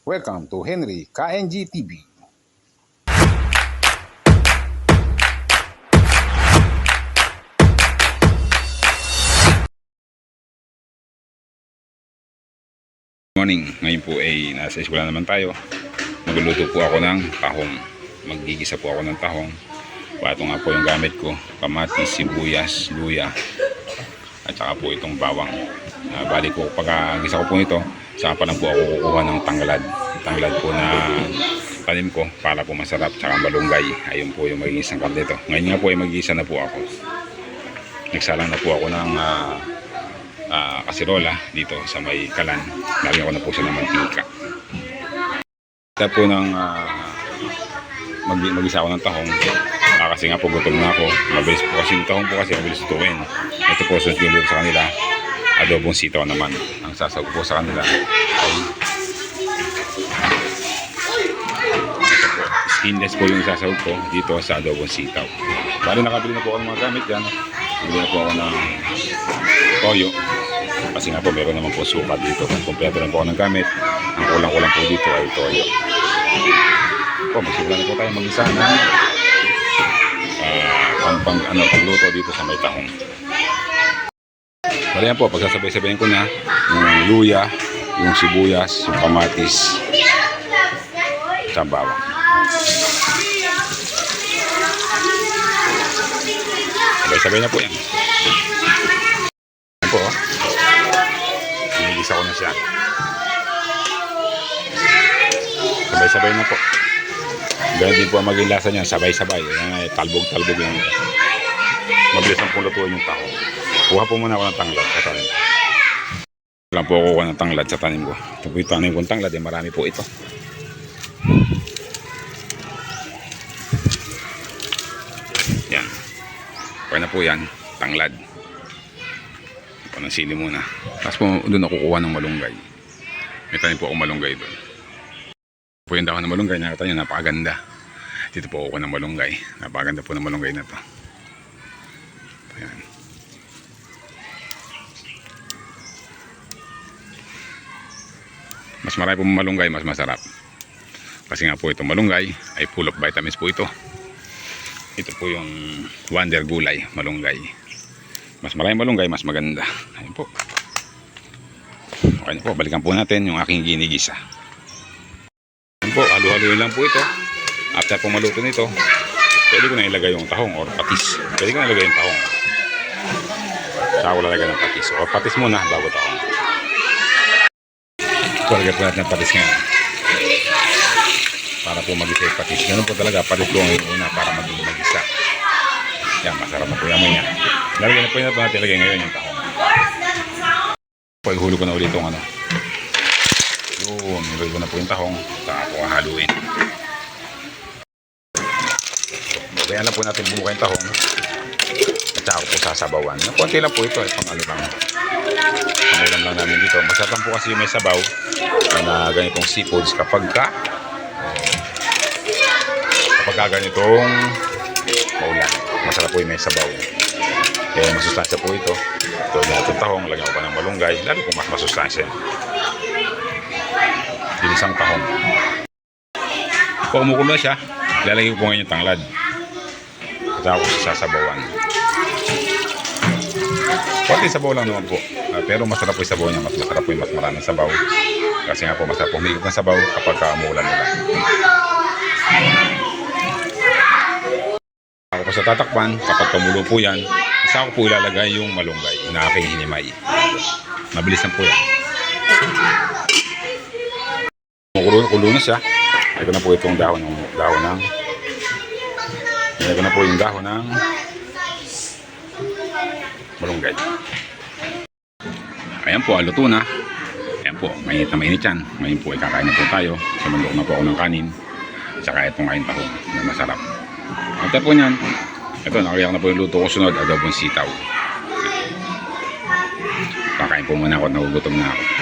Welcome to Henry KNG TV. Morning. Ngayon po ay nasa eskwela naman tayo. Magluluto po ako ng tahong. Magigisa po ako ng tahong. Pato nga po yung gamit ko. Kamatis, sibuyas, luya. At saka po itong bawang. Uh, bali ko, pagkagisa ko po nito, saka pa lang po ako kukuha ng tanglad. Tanglad po na tanim ko para po masarap. Tsaka malunggay. Ayun po yung magiging sangkap nito. Ngayon nga po ay magigisa na po ako. Nagsalang na po ako ng ah, ah, kasirola dito sa may kalan. Lagyan ko na po siya ng mantika. Kaya po ng ah, mag mag-isa ako ng tahong. Ah, kasi nga po gutom na ako. Mabilis po kasi yung tahong po kasi mabilis tutuin. Ito po sunod yung sa kanila. Adobong sitaw naman. Ang sasawag po sa kanila ay. Skinless po yung sasawag ko dito sa adobong sitaw. Bali nakabili na po ako ng mga gamit dyan. Bili na po ako ng toyo. Kasi nga po meron naman po suka dito. Kompleto na po ako ng gamit. Ang kulang-kulang po dito ay toyo. Po, magsimula na po tayo mag-isa ng ah, pang, pang, ano, pagluto dito sa may tahong. Bali yan po, pagsasabay-sabayin ko na yung luya, yung sibuyas, yung kamatis, sa bawang. Sabay-sabay na po yan. Yan po, oh. Sinigisa ko na siya. Sabay-sabay na po. Ganun din po ang maging lasa niyan, sabay-sabay. Talbog-talbog lang. Mabilis ang pulutuin yung taho. Kuha po muna ako ng tanglad sa tanim. Lang po ako ng tanglad sa tanim ko. Ito po yung tanim kong tanglad, eh, marami po ito. Yan. Okay na po yan, tanglad. Panasili muna. Tapos po doon ako kukuha ng malunggay. May tanim po ako malunggay doon. Po yung dahon ng malunggay, nakita nyo, napakaganda. Dito po ako ng malunggay. Napakaganda po ng malunggay na to. Mas marami po malunggay, mas masarap. Kasi nga po itong malunggay ay full of vitamins po ito. Ito po yung wonder gulay, malunggay. Mas marami malunggay, mas maganda. Ayun po. Okay po, balikan po natin yung aking ginigisa. Ayun po, halu-haluin lang po ito. After po maluto nito, pwede ko na ilagay yung tahong or patis. Pwede ko na ilagay yung tahong. Saka ko lalagay ng patis. Or patis muna bago tahong. Lagay po natin ng patis ngayon. Para po mag-isa yung patis. Ganun po talaga, patis po ang una para maging mag-isa. Yan, masarap na po yung amoy niya. Lalagyan po po natin ilagay ngayon yung tahong. Po, ihulog ko na ulit itong ano. Yun, nilagay ko na po yung tahong. Saka po haluin. Kaya lang po natin bumuka yung tahong. At saka po sasabawan. Na konti lang po ito. Eh, pang ano lang. Pangulam lang namin dito. Masarap po kasi yung may sabaw na ganitong seafoods kapag ka kapag ka ganitong maulan. Masarap po yung may sabaw. Kaya masustansya po ito. Ito na itong tahong. Lagyan ko pa ng malunggay. Lalo po mas masustansya. Ginisang tahong. Kung umukulo siya, ilalagay ko po ngayon yung tanglad. At ako sasabawan. Konti sabaw lang naman po. Ah, pero masarap po yung sabaw niya. Mas masarap po yung mas maraming sabaw. Kasi nga po masarap po humigit ng sabaw kapag ka umulan nila. Ako po sa tatakpan, kapag tumulo po yan, sa ako po ilalagay yung malunggay na aking hinimay. Mabilis lang po yan. Kulo, kulo na siya. Ito na po itong dahon ng dahon ng ito na po yung dahon ng malunggay. Ayan po, luto na. Ayan po, mainit na mainit yan. Ngayon po, ikakain na po tayo. Sumandok na po ako ng kanin. Tsaka itong kain tahong na masarap. At po niyan, ito, nakaliyak na po yung luto ko sunod, adobong sitaw. Kakain po muna ako nagugutom na ako.